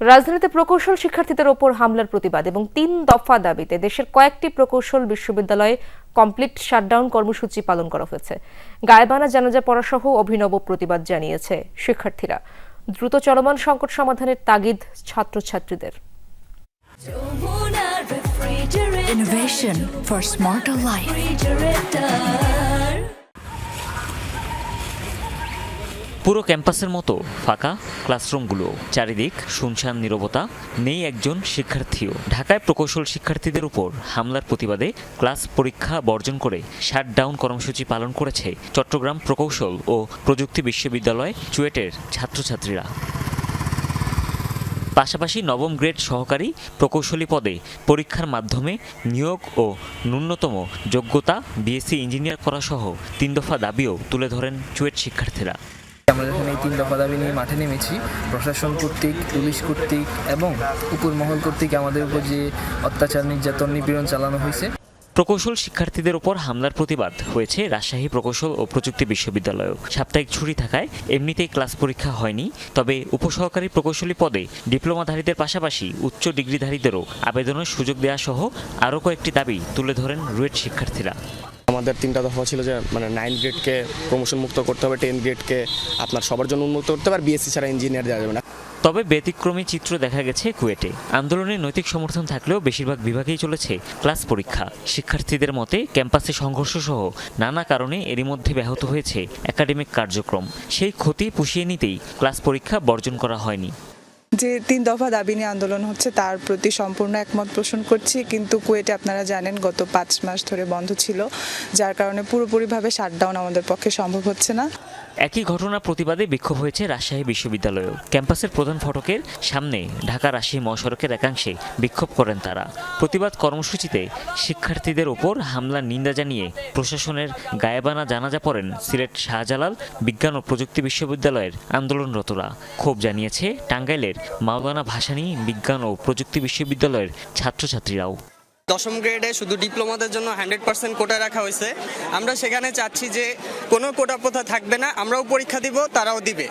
রাজধানীতে প্রকৌশল শিক্ষার্থীদের ওপর হামলার প্রতিবাদ এবং তিন দফা দাবিতে দেশের কয়েকটি প্রকৌশল বিশ্ববিদ্যালয়ে কমপ্লিট শাটডাউন কর্মসূচি পালন করা হয়েছে। গায়েবানা, জানাজা পড়াসহ অভিনব প্রতিবাদ জানিয়েছে শিক্ষার্থীরা। দ্রুত চলমান সংকট সমাধানের তাগিদ ছাত্রছাত্রীদের। Innovation for smarter life. পুরো ক্যাম্পাসের মতো ফাঁকা ক্লাসরুমগুলো, চারিদিক শুনশান নীরবতা, নেই একজন শিক্ষার্থীও। ঢাকায় প্রকৌশল শিক্ষার্থীদের উপর হামলার প্রতিবাদে ক্লাস পরীক্ষা বর্জন করে শাটডাউন কর্মসূচি পালন করেছে চট্টগ্রাম প্রকৌশল ও প্রযুক্তি বিশ্ববিদ্যালয় চুয়েটের ছাত্রছাত্রীরা। পাশাপাশি নবম গ্রেড সহকারী প্রকৌশলী পদে পরীক্ষার মাধ্যমে নিয়োগ ও ন্যূনতম যোগ্যতা বিএসসি ইঞ্জিনিয়ার করা সহ তিন দফা দাবিও তুলে ধরেন চুয়েট শিক্ষার্থীরা। আমরা যখন এই তিন দফা দাবি নিয়ে মাঠে নেমেছি। প্রশাসন কর্তৃক, পুলিশ কর্তৃক এবং উপর মহল কর্তৃক আমাদের উপর যে অত্যাচার, নির্যাতন, নিপীড়ন চালানো হয়েছে। প্রকৌশল শিক্ষার্থীদের উপর হামলার প্রতিবাদ হয়েছে রাজশাহী প্রকৌশল ও প্রযুক্তি বিশ্ববিদ্যালয়েও। সাপ্তাহিক ছুটি থাকায় এমনিতেই ক্লাস পরীক্ষা হয়নি, তবে উপসহকারী প্রকৌশলী পদে ডিপ্লোমাধারীদের পাশাপাশি উচ্চ ডিগ্রিধারীদেরও আবেদনের সুযোগ দেওয়া সহ আরও কয়েকটি দাবি তুলে ধরেন রুয়েট শিক্ষার্থীরা। আমাদের তিনটা দফা ছিল যে মানে নাইন গ্রেডকে প্রমোশন মুক্ত করতে হবে টেন গ্রেডকে আপনার সবার জন্য উন্মুক্ত করতে হবে, আর বিএসসি ছাড়া ইঞ্জিনিয়ার দেওয়া যাবে না। তবে ব্যতিক্রমী চিত্র দেখা গেছে কুয়েটে। আন্দোলনের নৈতিক সমর্থন থাকলেও বেশিরভাগ বিভাগেই চলেছে ক্লাস পরীক্ষা। শিক্ষার্থীদের মতে ক্যাম্পাসে সংঘর্ষ সহ নানা কারণে এরই মধ্যে ব্যাহত হয়েছে একাডেমিক কার্যক্রম। সেই ক্ষতি পুষিয়ে নিতেই ক্লাস পরীক্ষা বর্জন করা হয়নি। যে তিন দফা দাবি নিয়ে আন্দোলন হচ্ছে, তার প্রতি সম্পূর্ণ একমত পোষণ করছি। কিন্তু কুয়েটে আপনারা জানেন, গত পাঁচ মাস ধরে বন্ধ ছিল, যার কারণে পুরোপুরিভাবে শাটডাউন আমাদের পক্ষে সম্ভব হচ্ছে না। একই ঘটনার প্রতিবাদে বিক্ষোভ হয়েছে রাজশাহী বিশ্ববিদ্যালয়েও। ক্যাম্পাসের প্রধান ফটকের সামনে ঢাকা রাজশাহী মহাসড়কের একাংশে বিক্ষোভ করেন তারা। প্রতিবাদ কর্মসূচিতে শিক্ষার্থীদের ওপর হামলার নিন্দা জানিয়ে প্রশাসনের গায়েবানা জানাজা পড়েন সিলেট শাহজালাল বিজ্ঞান ও প্রযুক্তি বিশ্ববিদ্যালয়ের আন্দোলনরতরা। ক্ষোভ জানিয়েছে টাঙ্গাইলের মাওলানা ভাসানী বিজ্ঞান ও প্রযুক্তি বিশ্ববিদ্যালয়ের ছাত্রছাত্রীরাও। দশম গ্রেডে শুধু ডিপ্লোমাদের জন্য হান্ড্রেড পার্সেন্ট কোটা রাখা হয়েছে। আমরা সেখানে চাচ্ছি যে কোনো কোটা প্রথা থাকবে না আমরাও পরীক্ষা দিব তারাও দিবে।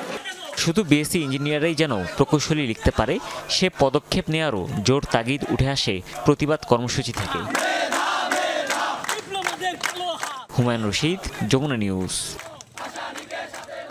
শুধু বিএসসি ইঞ্জিনিয়াররাই যেন প্রকৌশলী লিখতে পারে সে পদক্ষেপ নেওয়ারও জোর তাগিদ উঠে আসে প্রতিবাদ কর্মসূচি থেকে। হুমায়ুন রশিদ যমুনা নিউজ।